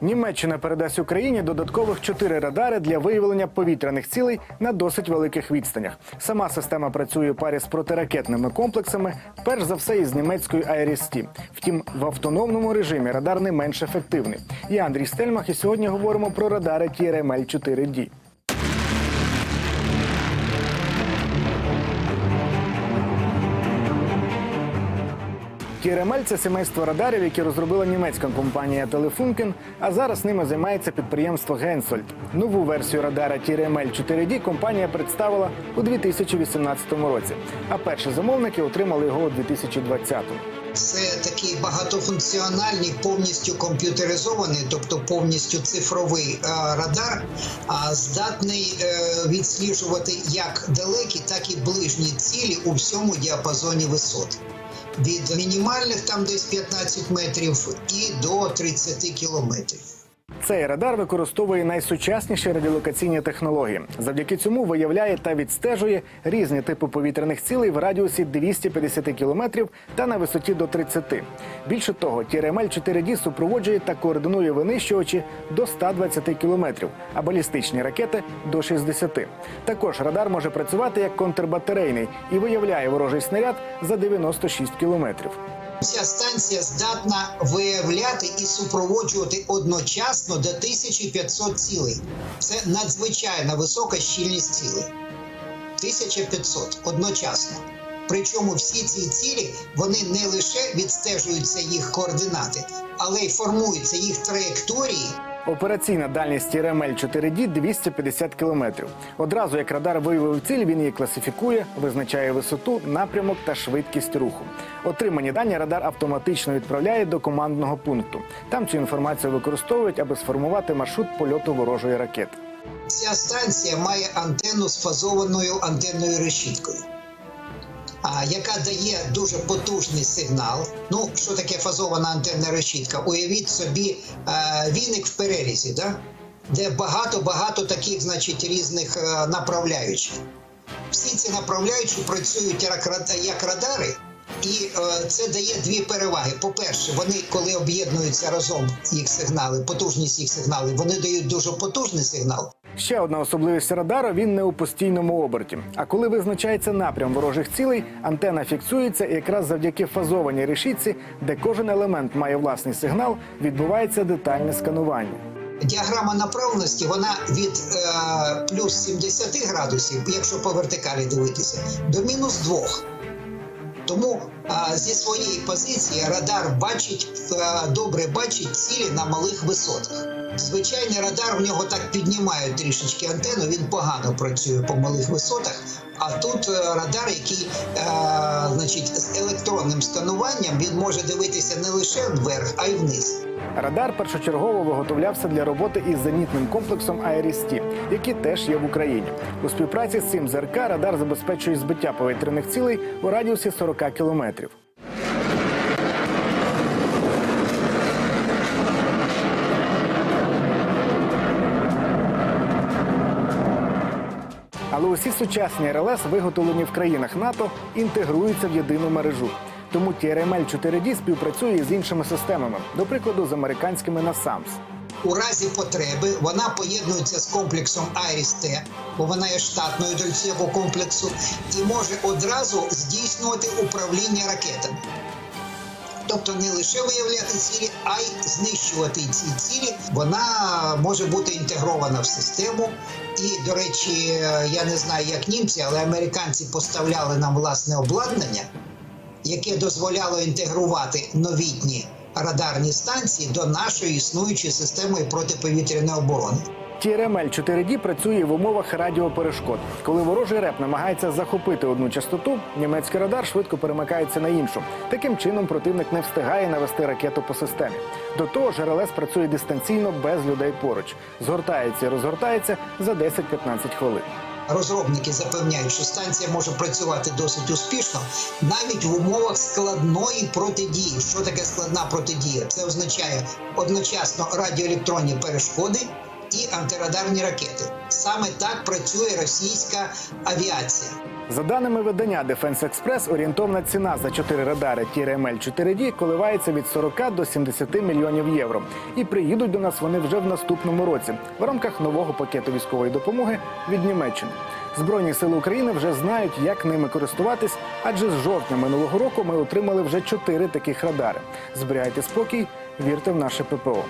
Німеччина передасть Україні додаткових чотири радари для виявлення повітряних цілей на досить великих відстанях. Сама система працює у парі з протиракетними комплексами, перш за все із німецькою Айрісті. Втім, в автономному режимі радар не менш ефективний. Я Андрій Стельмах, і сьогодні говоримо про радари TRML 4D. TRML – це семейство радарів, які розробила німецька компанія Telefunken, а зараз ними займається підприємство Генсольд. Нову версію радара TRML 4D компанія представила у 2018 році, а перші замовники отримали його у 2020. Це такий багатофункціональний, повністю комп'ютеризований, тобто повністю цифровий е, радар, а здатний е, відсліджувати як далекі, так і ближні цілі у всьому діапазоні висот. Від мінімальних там десь 15 метрів і до 30 кілометрів. Цей радар використовує найсучасніші радіолокаційні технології. Завдяки цьому виявляє та відстежує різні типи повітряних цілей в радіусі 250 кілометрів та на висоті до 30. Більше того, TRML 4D супроводжує та координує винищувачі до 120 кілометрів, а балістичні ракети до 60. Також радар може працювати як контрбатарейний і виявляє ворожий снаряд за 96 кілометрів. Ця станція здатна виявляти і супроводжувати одночасно до 1500 цілей. Це надзвичайно висока щільність цілей. 1500 одночасно. Причому всі ці цілі вони не лише відстежуються їх координати, але й формуються їх траєкторії Операційна дальність TRML 4D 250 кілометрів. Одразу як радар виявив ціль, він її класифікує, визначає висоту, напрямок та швидкість руху. Отримані дані радар автоматично відправляє до командного пункту. Там цю інформацію використовують, аби сформувати маршрут польоту ворожої ракети. Ця станція має антенну з фазованою антенною решіткою, яка дає дуже потужний сигнал. Ну, що таке фазована антенна решітка? Уявіть собі е, віник в перерізі, да? де багато-багато таких, значить, різних е, направляючих. Всі ці направляючі працюють як, рад- як радари. І е, це дає дві переваги. По-перше, вони, коли об'єднуються разом їх сигнали, потужність їх сигналів, вони дають дуже потужний сигнал. Ще одна особливість радара він не у постійному оберті. А коли визначається напрям ворожих цілей, антена фіксується якраз завдяки фазованій решітці, де кожен елемент має власний сигнал, відбувається детальне сканування. Діаграма направленості вона від е, плюс 70 градусів, якщо по вертикалі дивитися, до мінус 2. Тому зі своєї позиції радар бачить е, добре бачить цілі на малих висотах. Звичайний радар в нього так піднімає трішечки антенну, він погано працює по малих висотах. А тут е, радар, який е, значить, з електронним скануванням він може дивитися не лише вверх, а й вниз. Радар першочергово виготовлявся для роботи із зенітним комплексом Аерісті, який теж є в Україні. У співпраці з цим ЗРК радар забезпечує збиття повітряних цілей у радіусі 40 кілометрів. Але усі сучасні РЛС, виготовлені в країнах НАТО, інтегруються в єдину мережу. Тому TRML 4D співпрацює з іншими системами, до прикладу, з американськими NASAMS. У разі потреби вона поєднується з комплексом IRIS-T, бо вона є штатною до цього комплексу, і може одразу здійснювати управління ракетами. Тобто не лише виявляти цілі, а й знищувати ці цілі. Вона може бути інтегрована в систему. І, до речі, я не знаю, як німці, але американці поставляли нам власне обладнання, яке дозволяло інтегрувати новітні радарні станції до нашої існуючої системи протиповітряної оборони. TRML 4D працює в умовах радіоперешкод. Коли ворожий реп намагається захопити одну частоту, німецький радар швидко перемикається на іншу. Таким чином противник не встигає навести ракету по системі. До того ж, РЛС працює дистанційно без людей поруч. Згортається і розгортається за 10-15 хвилин. Розробники запевняють, що станція може працювати досить успішно навіть в умовах складної протидії. Що таке складна протидія? Це означає одночасно радіоелектронні перешкоди і антирадарні ракети. Саме так працює російська авіація. За даними видання Defense Express, орієнтовна ціна за чотири радари TRML 4D коливається від 40 до 70 мільйонів євро. І приїдуть до нас вони вже в наступному році в рамках нового пакету військової допомоги від Німеччини. Збройні сили України вже знають, як ними користуватись, адже з жовтня минулого року ми отримали вже чотири таких радари. Зберігайте спокій, вірте в наше ППО.